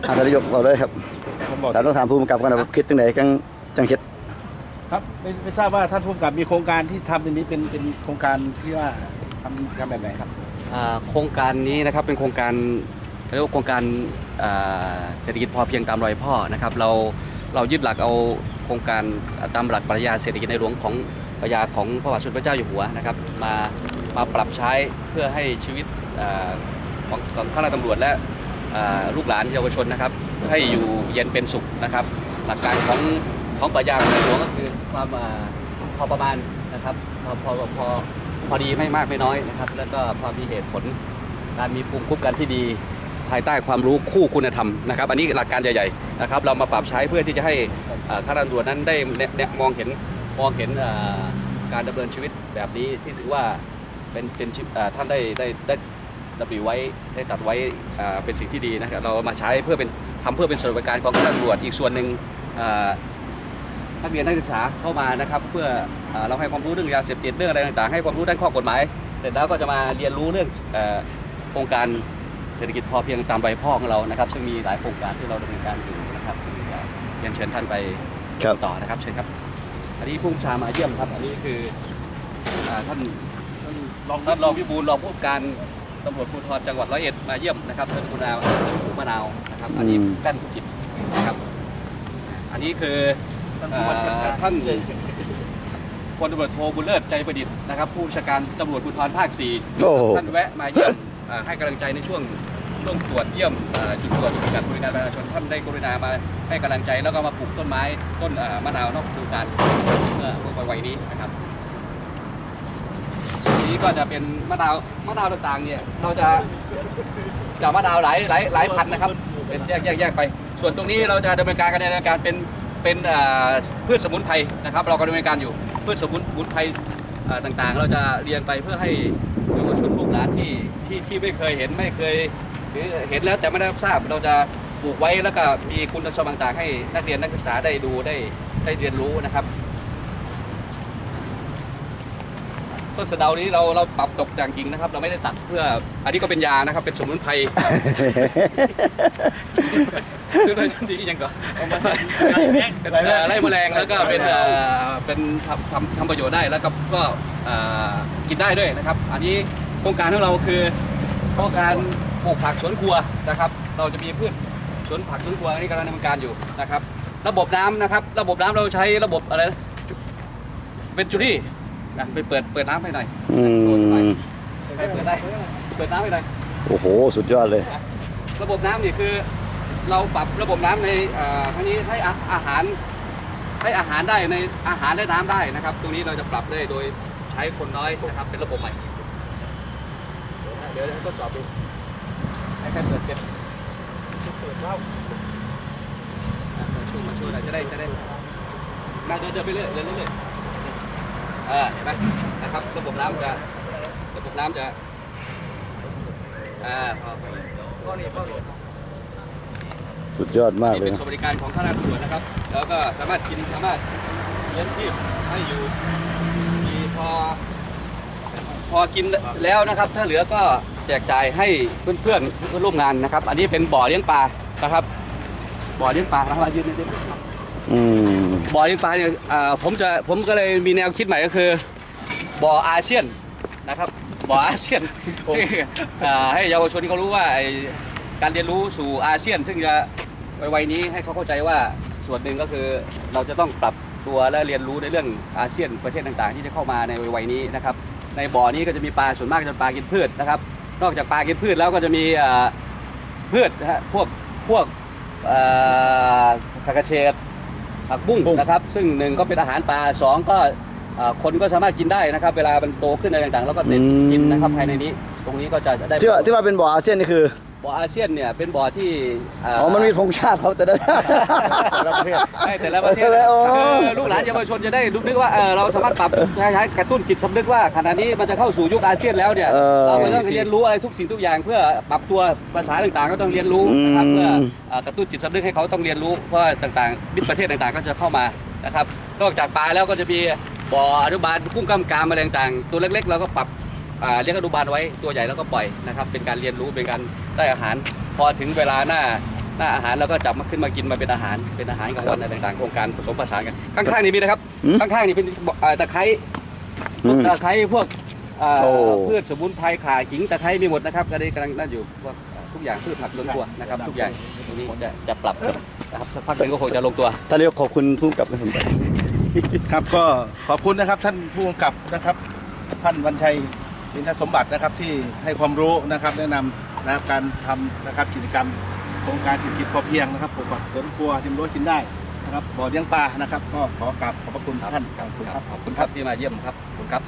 อาจารย์นายกเราเลยครับผมบอกแต่ต้องถามผู้กำกับกันนะว่าคิดตั้งไหนกังจังคิดครับไม่ไม่ทราบว่าท่านผู้กำกับมีโครงการที่ทำเป็นนี้เป็นเป็นโครงการที่ว่าทำทำแบบไหนครับอ่าโครงการนี้นะครับเป็นโครงการเรียกว่าโครงการอ่าเศรษฐกิจพอเพียงตามรอยพ่อนะครับเราเรายึดหลักเอาโครงการตามหลักปรัชญาเศรษฐกิจในหลวงของปรัชญาของพระบาทสมเด็จพระเจ้าอยู่หัวนะครับมามาปรับใช้เพื่อให้ชีวิตอ่าของของข้าราชการตำรวจและอ่า ลูกหลานเยาวชนนะครับ ให้อยู่เย็นเป็นสุขนะครับ หลักการของของปรัชญาของในหลวงก็คือความพอประมาณนะครับพอพอพอพอดีไม่มากไม่น้อยนะครับ แล้วก็พอมีเหตุผลการมีภูมิคุ้มกันที่ดีภายใต้ความรู้คู่คุณธรรมนะครับ อันนี้หลักการใหญ่ๆนะครับ เรามาปรับใช้เพื่อที่จะให้ข้าราชการตำรวนั้นได้มองเห็นมองเห็นการดำเนินชีวิตแบบนี้ที่ถือว่าเป็นเป็นชีวิตอ่าท่านได้ได้ได้ ดำริไว้ได้ตัดไว้อ่าเป็นสิ่งที่ดีนะครับเรามาใช้เพื่อเป็นทำเพื่อเป็นสวัสดิการของข้าราชการตำรวจอีกส่วนหนึ่งอ่านักเรียนนักศึกษาเข้ามานะครับเพื่อเอ่อเราให้ความรู้เรื่องยาเสพติดเรื่องอะไรต่างๆ ให้ความรู้ด้านข้อกฎหมาย เสร็จแล้วก็จะมาเรียนรู้เรื่องเอ่อโครงการเศรษฐกิจพอเพียงตามใบพ่อของเรานะครับ ซึ่งมีหลายโครงการที่เราดำเนินการอยู่นะครับซึ่งจะเรียนเชิญท่านไปครับต่อนะครับเชิญครับ อันนี้ผู้บัญชามาเยี่ยมครับ อันนี้คืออ่าท่านท่านรองท่านรองพิบูลรองผู้การ ตำรวจภูธรจังหวัดร้อยเอ็ดมาเยี่ยมนะครับท่านคุณนาวผู้มะนาวนะครับอันนี้อืมกั้นจิตนะครับ อันนี้คือเอ่อท่านพลตำรวจโทบุญเลิศใจประดิษฐ์นะครับ ผู้บัญชาการตำรวจภูธรภาค4โอ้โหท่านแวะมาเยี่ยมเอ่อให้กำลังใจในช่วงช่วงตรวจเยี่ยมเอ่อจุดตรวจจุดการบริการประชาชนท่านได้กรุณามาให้กำลังใจแล้วก็มาปลูกต้นไม้ต้นเอ่อมะนาวนอกฤดูกาลเมื่อเมื่อวัยนี้นะครับอั นี้ก็จะเป็นมะนาวมะนาวต่างๆเนี่ยเราจะจะมะนาวหลายหลายหลายพันนะครับเป็นแยกแยกแยกไป ส่วนตรงนี้เราจะดำเนินการกันในการเป็นเป็นอ่อพืชสมุนไพรนะครับ เราก็ดำเนินการอยู่พืชสมุนสมุนไพรอ่อต่างๆ เราจะเรียงไปเพื่อให้เยาวชนลูกหลานที่ที่ที่ไม่เคยเห็นไม่เคยหรือเห็นแล้วแต่ไม่ได้ทราบเราจะปลูกไว้แล้วก็มีคุณสมบัติต่างๆให้นักเรียนนักศึกษาได้ดูได้ได้เรียนรู้นะครับ ต้นสะเดานี้เราเราปรับตกแต่งจริงนะครับ เราไม่ได้ตัดเพื่อ อันนี้ก็เป็นยานะครับ เป็นสมุนไพรชื่ออะไรชื่อดียังก่อนเป็นเอ่อไล่แมลงแล้วก็เป็นเอ่อเป็นทำทำทำประโยชน์ได้แล้วก็ก็เอ่อกินได้ด้วยนะครับ อันนี้โครงการของเราคือโครงการปลูกผักสวนครัวนะครับ เราจะมีพืชสวนผักสวนครัวอันนี้กำลังดำเนินการอยู่นะครับ ระบบน้ำนะครับ ระบบน้ำเราใช้ระบบอะไรนะจุเป็นจุลี่ นะไปเปิดเปิดน้ำให้หน่อยอืมใครเปิดได้เปิดน้ำให้หน่อยโอ้โห สุดยอดเลย ระบบน้ำนี่คือ เราปรับระบบน้ำในเอ่อทั้งนี้ให้อาอาหารให้อาหารได้ในอาหารและน้ำได้นะครับ ตรงนี้เราจะปรับได้โดยใช้คนน้อยนะครับ เป็นระบบใหม่เดี๋ยวทดสอบดูให้ใครเปิดเป็นเปิดว่าวอะมาช่วยมาช่วยหน่อยจะได้จะได้น่าเดินเดินไปเรื่อยเดินเรื่อยๆ เออเห็นไหมนะครับระบบน้ำจะระบบน้ำจะอ่าพอสุดยอดมากนี่เลยเป็นนะสวัสดิการของข้าราชการตำรวจนะครับ แล้วก็สามารถกินสามารถเลี้ยงชีพให้อยู่มีพอ พอกินแล้วนะครับ ถ้าเหลือก็แจกจ่ายให้เพื่อนเพื่อนๆเพื่อนร่วมงานนะครับ อันนี้เป็นบ่อเลี้ยงปลานะครับ บ่อเลี้ยงปลาเรามายืนยืน อืมบ่อเลี้ยงปลาเนี่ยอ่าผมจะผมก็เลยมีแนวคิดใหม่ก็คือ บ่ออาเซียนนะครับ บ่ออาเซียนซึ่งอ่าให้เยาวชนเขารู้ว่าไอ้การเรียนรู้สู่อาเซียน ซึ่งจะวัยนี้ให้เขาเข้าใจว่าส่วนหนึ่งก็คือเราจะต้องปรับตัวและเรียนรู้ในเรื่องอาเซียนประเทศต่างๆ ที่จะเข้ามาในวัยนี้นะครับ ในบ่อนี้ก็จะมีปลาส่วนมากจะเป็นปลากินพืชนะครับ นอกจากปลากินพืชแล้วก็จะมีเอ่อพืชนะฮะพวกพวกเอ่อผักกระเฉด ผักบุ้งนะครับซึ่งหนึ่งก็เป็นอาหารปลาสองก็เอ่อคนก็สามารถกินได้นะครับ เวลามันโตขึ้นอะไรต่างๆ แล้วก็เด็ดกินนะครับภายในนี้ ตรงนี้ก็จะได้ ที่ว่าที่ว่าเป็นบ่ออาเซียนนี่คือ บ่ออาเซียนเนี่ยเป็นบ่อที่เอ๋อ มันมีธงชาติเขาแต่ละแต่ละ ประเทศ ใช่แต่ละประเทศโอ้คือลูกหลานเยาวชนจะได้รู้นึกว่าเออเราสามารถปรับใช้ใช้กระตุ้นจิตสำนึกว่าขณะนี้มันจะเข้าสู่ยุคอาเซียนแล้วเนี่ยเออเราก็ต้องเรียนรู้อะไรทุกสิ่งทุกอย่าง เพื่อปรับตัวภาษาต่างๆ ก็ต้องเรียนรู้นะครับอืม เพื่อเอ่อกระตุ้นจิตสำนึกให้เขาต้องเรียนรู้เพราะว่าต่างๆมิตรประเทศต่างๆ ก็จะเข้ามานะครับนอกจากปลาแล้วก็จะมีบ่ออนุบาลกุ้งกล้ามกรามอะไรต่างๆตัวเล็กๆเราก็ปรับอ่า เลี้ยงอนุบาลไว้ตัวใหญ่แล้วก็ปล่อยนะครับ เป็นการเรียนรู้เป็นการได้อาหาร พอถึงเวลาหน้าหน้าอาหารแล้วก็จับมาขึ้นมากินมาเป็นอาหารเป็นอาหารกลางวันอะไรต่างๆโครงการผสมผสานกันข้างๆนี่มีนะครับอืมข้างๆนี่เป็นเอ่อตะไคร้อืมตะไคร้พวกเอ่อโอ้พืชสมุนไพรข่าขิงตะไคร้มีหมดนะครับก็ได้กำลังนั่นอยู่พวกทุกอย่างพืชผักสวนครัวนะครับทุกอย่างตรงนี้จะจะปรับนะครับสักพักหนึ่งก็คงจะลงตัวท่านนายกขอบคุณผู้กำกับนะผมครับก็ขอบคุณนะครับท่านผู้กำกับนะครับ ท่านวันชัย อินทสมบัตินะครับที่ให้ความรู้นะครับแนะนำนะครับการทำนะครับกิจกรรมโครงการเศรษฐกิจพอเพียงนะครับปลูกผักสวนครัวทิมรั้วกินได้นะครับบ่อเลี้ยงปลานะครับ ก็ขอกราบขอบพระคุณท่านอย่างสูงครับ ขอบคุณครับที่มาเยี่ยมครับขอบคุณครับ